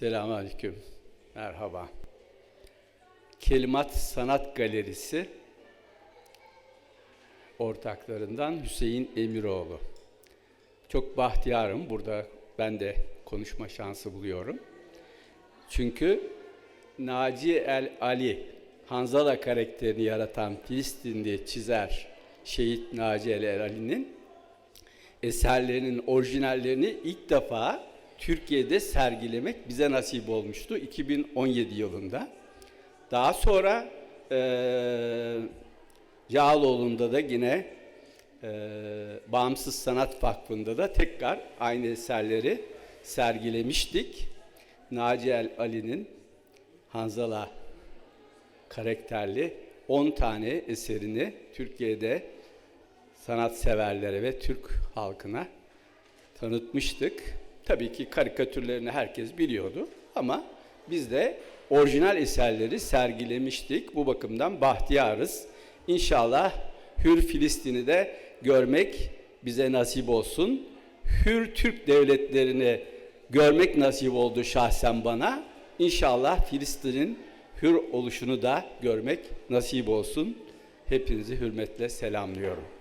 Selamünaleyküm. Merhaba. Kelimat Sanat Galerisi ortaklarından Hüseyin Emiroğlu. Çok bahtiyarım. Burada ben de konuşma şansı buluyorum. Çünkü Naci El Ali Hanzala karakterini yaratan Filistinli çizer şehit Naci El Ali'nin eserlerinin orijinallerini ilk defa Türkiye'de sergilemek bize nasip olmuştu 2017 yılında. Daha sonra eee Yağlıoğlu'nda da yine eee Bağımsız Sanat Vakfı'nda da tekrar aynı eserleri sergilemiştik. Naci Ali'nin Hanzala karakterli 10 tane eserini Türkiye'de sanatseverlere ve Türk halkına tanıtmıştık. Tabii ki karikatürlerini herkes biliyordu ama biz de orijinal eserleri sergilemiştik. Bu bakımdan bahtiyarız. İnşallah Hür Filistin'i de görmek bize nasip olsun. Hür Türk devletlerini görmek nasip oldu şahsen bana. İnşallah Filistin'in hür oluşunu da görmek nasip olsun. Hepinizi hürmetle selamlıyorum.